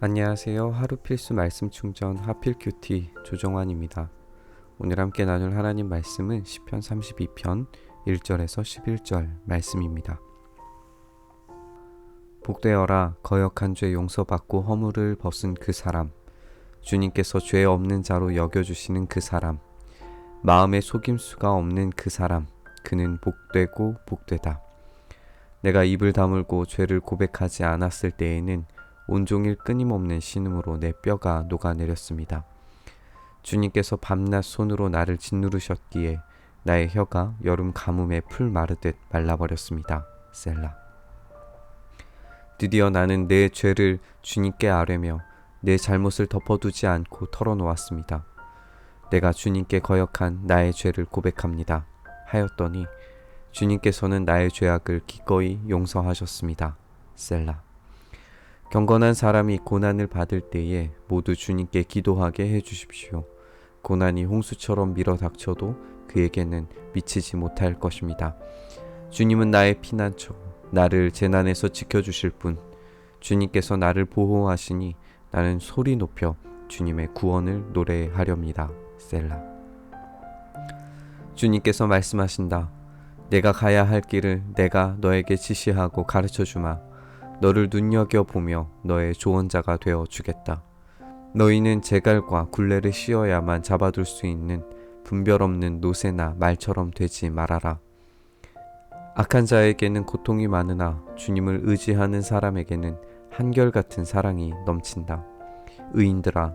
안녕하세요. 하루 필수 말씀 충전 하필 큐티 조정환입니다. 오늘 함께 나눌 하나님 말씀은 시편 32편 1절에서 11절 말씀입니다. 복되어라 거역한 죄 용서받고 허물을 벗은 그 사람 주님께서 죄 없는 자로 여겨 주시는 그 사람 마음에 속임수가 없는 그 사람 그는 복되고 복되다. 내가 입을 다물고 죄를 고백하지 않았을 때에는 온종일 끊임없는 신음으로 내 뼈가 녹아내렸습니다. 주님께서 밤낮 손으로 나를 짓누르셨기에 나의 혀가 여름 가뭄에 풀 마르듯 말라버렸습니다. 셀라. 드디어 나는 내 죄를 주님께 아뢰며 내 잘못을 덮어두지 않고 털어놓았습니다. 내가 주님께 거역한 나의 죄를 고백합니다. 하였더니 주님께서는 나의 죄악을 기꺼이 용서하셨습니다. 셀라. 경건한 사람이 고난을 받을 때에 모두 주님께 기도하게 해 주십시오. 고난이 홍수처럼 밀어 닥쳐도 그에게는 미치지 못할 것입니다. 주님은 나의 피난처, 나를 재난에서 지켜주실 분. 주님께서 나를 보호하시니 나는 소리 높여 주님의 구원을 노래하렵니다. 셀라. 주님께서 말씀하신다. 내가 가야 할 길을 내가 너에게 지시하고 가르쳐 주마. 너를 눈여겨보며 너의 조언자가 되어 주겠다. 너희는 제갈과 굴레를 씌어야만 잡아둘 수 있는 분별 없는 노새나 말처럼 되지 말아라. 악한 자에게는 고통이 많으나 주님을 의지하는 사람에게는 한결같은 사랑이 넘친다. 의인들아,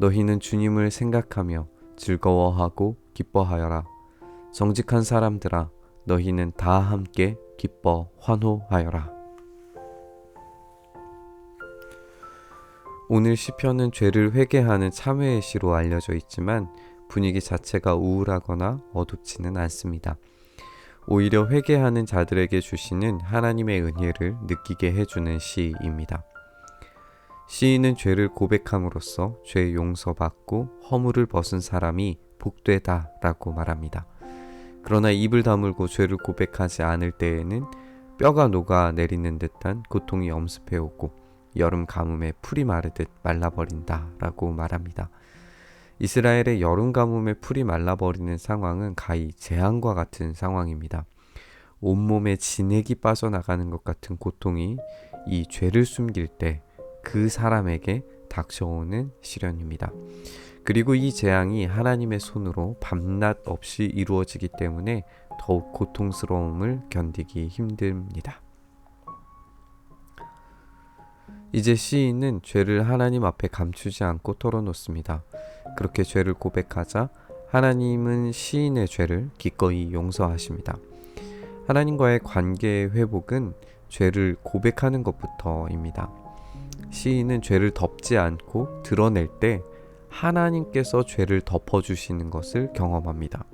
너희는 주님을 생각하며 즐거워하고 기뻐하여라. 정직한 사람들아, 너희는 다 함께 기뻐 환호하여라. 오늘 시편은 죄를 회개하는 참회의 시로 알려져 있지만 분위기 자체가 우울하거나 어둡지는 않습니다. 오히려 회개하는 자들에게 주시는 하나님의 은혜를 느끼게 해주는 시입니다. 시인은 죄를 고백함으로써 죄 용서받고 허물을 벗은 사람이 복되다 라고 말합니다. 그러나 입을 다물고 죄를 고백하지 않을 때에는 뼈가 녹아 내리는 듯한 고통이 엄습해 오고 여름 가뭄에 풀이 마르듯 말라버린다 라고 말합니다. 이스라엘의 여름 가뭄에 풀이 말라버리는 상황은 가히 재앙과 같은 상황입니다. 온몸에 진액이 빠져나가는 것 같은 고통이 이 죄를 숨길 때 그 사람에게 닥쳐오는 시련입니다. 그리고 이 재앙이 하나님의 손으로 밤낮 없이 이루어지기 때문에 더욱 고통스러움을 견디기 힘듭니다. 이제 시인은 죄를 하나님 앞에 감추지 않고 털어놓습니다. 그렇게 죄를 고백하자 하나님은 시인의 죄를 기꺼이 용서하십니다. 하나님과의 관계의 회복은 죄를 고백하는 것부터입니다. 시인은 죄를 덮지 않고 드러낼 때 하나님께서 죄를 덮어주시는 것을 경험합니다.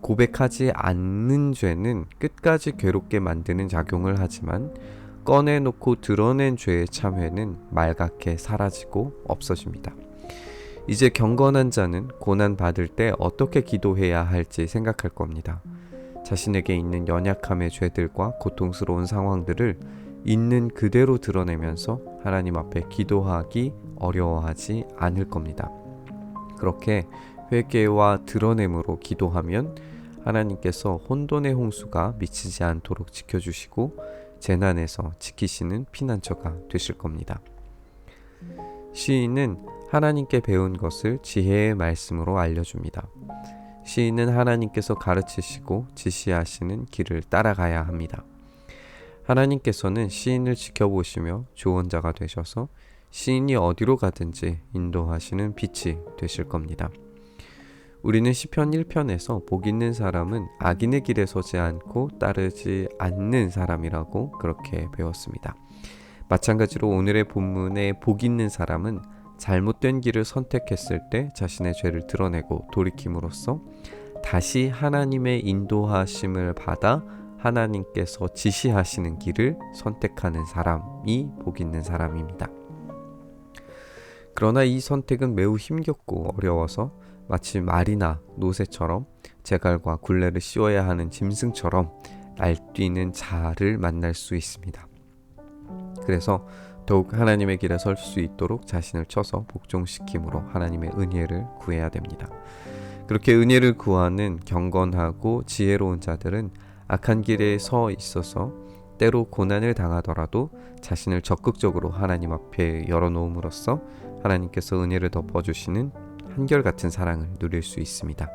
고백하지 않는 죄는 끝까지 괴롭게 만드는 작용을 하지만 꺼내놓고 드러낸 죄의 참회는 말갛게 사라지고 없어집니다. 이제 경건한 자는 고난 받을 때 어떻게 기도해야 할지 생각할 겁니다. 자신에게 있는 연약함의 죄들과 고통스러운 상황들을 있는 그대로 드러내면서 하나님 앞에 기도하기 어려워하지 않을 겁니다. 그렇게 회개와 드러냄으로 기도하면 하나님께서 혼돈의 홍수가 미치지 않도록 지켜주시고 재난에서 지키시는 피난처가 되실 겁니다. 시인은 하나님께 배운 것을 지혜의 말씀으로 알려줍니다. 시인은 하나님께서 가르치시고 지시하시는 길을 따라가야 합니다. 하나님께서는 시인을 지켜보시며 조언자가 되셔서 시인이 어디로 가든지 인도하시는 빛이 되실 겁니다. 우리는 시편 1편에서 복 있는 사람은 악인의 길에 서지 않고 따르지 않는 사람이라고 그렇게 배웠습니다. 마찬가지로 오늘의 본문의 복 있는 사람은 잘못된 길을 선택했을 때 자신의 죄를 드러내고 돌이킴으로써 다시 하나님의 인도하심을 받아 하나님께서 지시하시는 길을 선택하는 사람이 복 있는 사람입니다. 그러나 이 선택은 매우 힘겹고 어려워서 마치 말이나 노새처럼 제갈과 굴레를 씌워야 하는 짐승처럼 날뛰는 자를 만날 수 있습니다. 그래서 더욱 하나님의 길에 설 수 있도록 자신을 쳐서 복종시킴으로 하나님의 은혜를 구해야 됩니다. 그렇게 은혜를 구하는 경건하고 지혜로운 자들은 악한 길에 서 있어서 때로 고난을 당하더라도 자신을 적극적으로 하나님 앞에 열어놓음으로써 하나님께서 은혜를 덮어주시는 한결같은 사랑을 누릴 수 있습니다.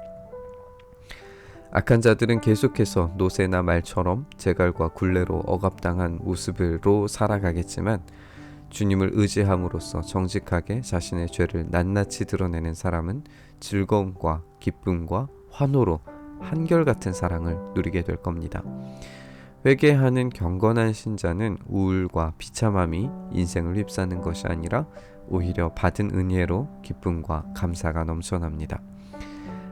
악한 자들은 계속해서 노새나 말처럼 재갈과 굴레로 억압당한 모습으로 살아가겠지만 주님을 의지함으로써 정직하게 자신의 죄를 낱낱이 드러내는 사람은 즐거움과 기쁨과 환호로 한결같은 사랑을 누리게 될 겁니다. 회개하는 경건한 신자는 우울과 비참함이 인생을 휩싸는 것이 아니라 오히려 받은 은혜로 기쁨과 감사가 넘쳐납니다.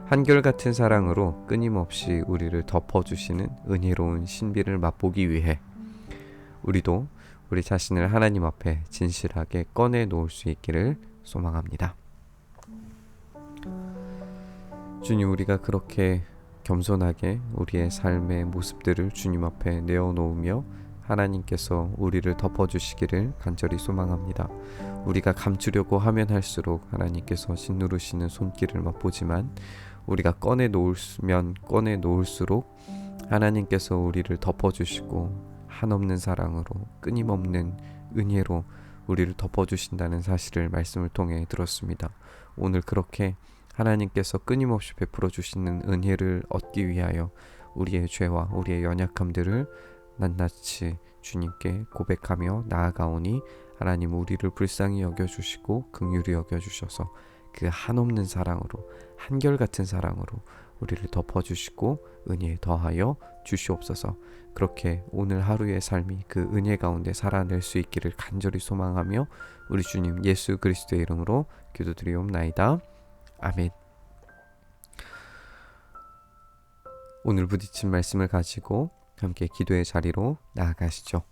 한결같은 사랑으로 끊임없이 우리를 덮어주시는 은혜로운 신비를 맛보기 위해 우리도 우리 자신을 하나님 앞에 진실하게 꺼내 놓을 수 있기를 소망합니다. 주님 우리가 그렇게 겸손하게 우리의 삶의 모습들을 주님 앞에 내어놓으며 하나님께서 우리를 덮어주시기를 간절히 소망합니다. 우리가 감추려고 하면 할수록 하나님께서 짓누르시는 손길을 맛보지만 우리가 꺼내 놓으면 꺼내 놓을수록 하나님께서 우리를 덮어주시고 한없는 사랑으로 끊임없는 은혜로 우리를 덮어주신다는 사실을 말씀을 통해 들었습니다. 오늘 그렇게 하나님께서 끊임없이 베풀어 주시는 은혜를 얻기 위하여 우리의 죄와 우리의 연약함들을 낱낱이 주님께 고백하며 나아가오니 하나님 우리를 불쌍히 여겨 주시고 긍휼히 여겨 주셔서 그 한없는 사랑으로 한결같은 사랑으로 우리를 덮어 주시고 은혜에 더하여 주시옵소서. 그렇게 오늘 하루의 삶이 그 은혜 가운데 살아낼 수 있기를 간절히 소망하며 우리 주님 예수 그리스도의 이름으로 기도드리옵나이다. 아멘. 오늘 부딪힌 말씀을 가지고 함께 기도의 자리로 나아가시죠.